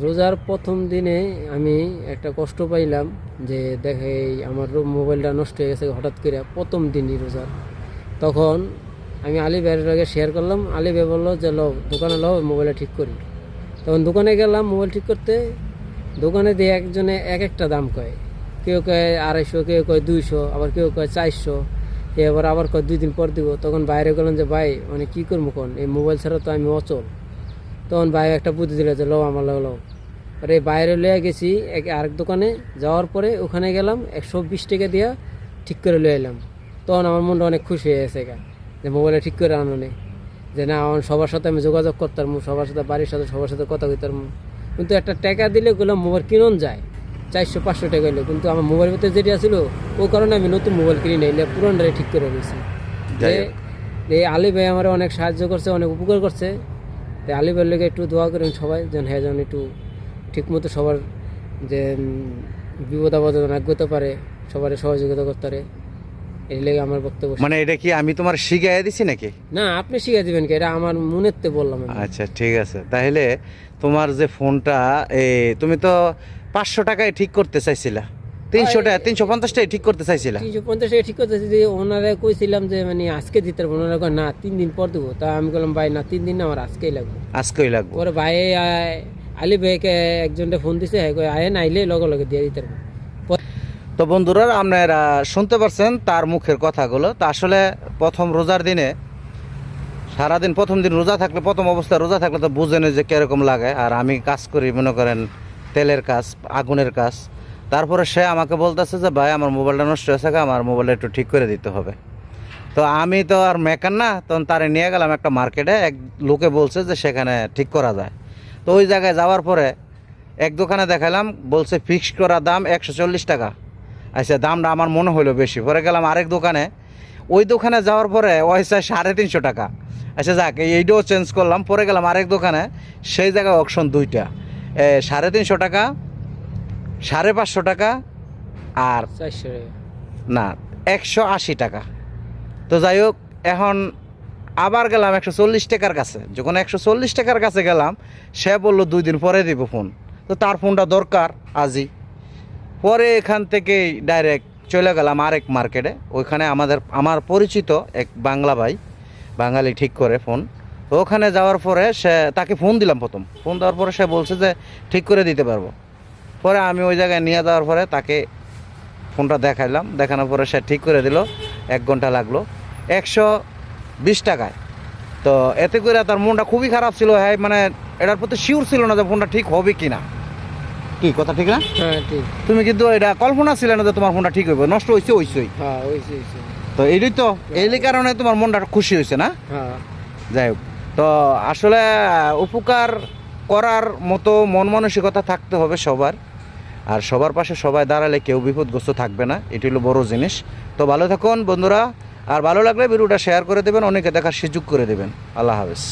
রোজার প্রথম দিনে আমি একটা কষ্ট পাইলাম যে দেখে আমার মোবাইলটা নষ্ট হয়ে গেছে হঠাৎ করে প্রথম দিনই রোজার। তখন আমি আলী ভাইয়ের আগে শেয়ার করলাম। আলী ভাই বলল যে, লো, দোকানে লো, মোবাইলটা ঠিক করি। তখন দোকানে গেলাম, মোবাইল ঠিক করতে। দোকানে দিয়ে একজনে এক একটা দাম কয়। কেউ কয় আড়াইশো, কেউ কয় দুইশো, আবার কেউ কয় চারশো এবার আবার কয় দুই দিন পর দিব। তখন বাইরে গেলাম যে, ভাই মানে কী করব কোন? এই মোবাইল ছাড়া তো আমি অচল। তখন ভাই একটা বুদ্ধি দিল যে লো আমার লো লো আরে বাইরে লয়ে গেছি এক আরেক দোকানে। যাওয়ার পরে ওখানে গেলাম একশো বিশ টাকা দিয়া ঠিক করে লয়ে এলাম। তখন আমার মনটা অনেক খুশি হয়ে গেছে গা যে মোবাইলটা ঠিক করে আনো নেই যে না আমার সবার সাথে আমি যোগাযোগ করতাম সবার সাথে বাড়ির সাথে সবার সাথে কথা কইতাম। কিন্তু একটা টাকা দিলে গুলো মোবাইল কিনন যায় চারশো পাঁচশো টাকা হইল। কিন্তু আমার মোবাইল ভিতরে যেটা ছিল ও কারণে আমি নতুন মোবাইল কিনি নাই পুরনটারে ঠিক করে রয়েছি যে এই আলী ভাই আমার অনেক সাহায্য করছে অনেক উপকার করছে। তাই আলী ভাইয়ের লেগে একটু দোয়া করেন সবাই যেন হ্যাঁ যেন একটু ঠিকমতো সবার যে বিপদ আপদ যেন আগ্রতে পারে সবার সহযোগিতা করতে পারে। এই লেগে আমার বক্তব্য মানে এটা কি আমি তোমার শিখাই দিছি নাকি? না আপনি শিখে দিবেন কি? এটা আমার মনের তে বললাম। আচ্ছা ঠিক আছে। তাহলে তোমার যে ফোনটা এ তুমি তো পাঁচশো টাকায় ঠিক করতে চাইছিলা। তিনশো টাকা তিনশো পঞ্চাশ টাকায় ঠিক করতে চাইছিলা? তিনশো পঞ্চাশ টাকা ঠিক করতেছি যে ওনারা কইছিলাম যে মানে আজকে দিতে পারব। ওনারা কয় না তিন দিন পর দেবো। তা আমি বললাম ভাই না তিন দিন না আমার আজকেই লাগবে। আজকেই লাগবো। পরে ভাই আলী ভাইকে একজনটা ফোন দিছে হ্যাঁ কয় আয় না আইলে লগে লগে দিয়ে দিতে পারব। তো বন্ধুরা আপনারা শুনতে পারছেন তার মুখের কথাগুলো। তো আসলে প্রথম রোজার দিনে সারাদিন প্রথম দিন রোজা থাকলে প্রথম অবস্থায় রোজা থাকলে তো বুঝেন যে কীরকম লাগে। আর আমি কাজ করি মনে করেন তেলের কাজ আগুনের কাজ। তারপরে সে আমাকে বলতেছে যে, ভাই, আমার মোবাইলটা নষ্ট হয়েছে আমার মোবাইলটা একটু ঠিক করে দিতে হবে। তো আমি তো আর মেকার না তখন তারে নিয়ে গেলাম একটা মার্কেটে, এক লোকে বলছে যে, সেখানে ঠিক করা যায়। তো ওই জায়গায় যাওয়ার পরে এক দোকানে দেখালাম, বলছে, ফিক্স করা দাম একশো চল্লিশ টাকা। আচ্ছা দামটা আমার মনে হলো বেশি। পরে গেলাম আরেক দোকানে, ওই দোকানে যাওয়ার পরে ওই চাই সাড়ে তিনশো টাকা। আচ্ছা যাক, এই- এইটাও চেঞ্জ করলাম। পরে গেলাম আরেক দোকানে, সেই জায়গায় অপশন দুইটা। সাড়ে তিনশো টাকা সাড়ে পাঁচশো টাকা আর চারশো না একশো আশি টাকা। তো যাই হোক এখন আবার গেলাম একশো চল্লিশ টাকার কাছে। যখন একশো চল্লিশ টাকার কাছে গেলাম সে বলল দুই দিন পরে দিব ফোন। তো তার ফোনটা দরকার আজই। পরে এখান থেকেই ডাইরেক্ট চলে গেলাম আরেক মার্কেটে ওইখানে আমাদের আমার পরিচিত এক বাংলা ভাই বাঙালি ঠিক করে ফোন। ওখানে যাওয়ার পরে সে তাকে ফোন দিলাম প্রথম। ফোন দেওয়ার পরে সে বলছে যে ঠিক করে দিতে পারব। পরে আমি ওই জায়গায় নিয়ে যাওয়ার পরে তাকে ফোনটা দেখাইলাম। দেখানোর পরে সে ঠিক করে দিল এক ঘণ্টা লাগল। একশো বিশ টাকায়। তো এতে করে তার মনটা খুবই খারাপ ছিল। হ্যাঁ মানে এটার প্রতি শিওর ছিল না যে ফোনটা ঠিক হবে কি না কি কথা ঠিক না? হ্যাঁ ঠিক। তুমি কিন্তু এটা কল্পনা ছিল না যে তোমার ফোনটা ঠিক হইবে। নষ্ট হয়েছে হইছেই। হ্যাঁ তো এইটাই তো এই কারণে তোমার মনটা খুশি হয়েছে না? হ্যাঁ। যাই হোক। তো আসলে উপকার করার মতো মন মানসিকতা থাকতে হবে সবার। আর সবার পাশে সবাই দাঁড়ালে কেউ বিপদগ্রস্ত থাকবে না। এটি হলো বড় জিনিস। তো ভালো থাকুন বন্ধুরা, আর ভালো লাগলে ভিডিওটা শেয়ার করে দেবেন, অনেকে দেখার সুযোগ করে দেবেন। আল্লাহ হাফেজ।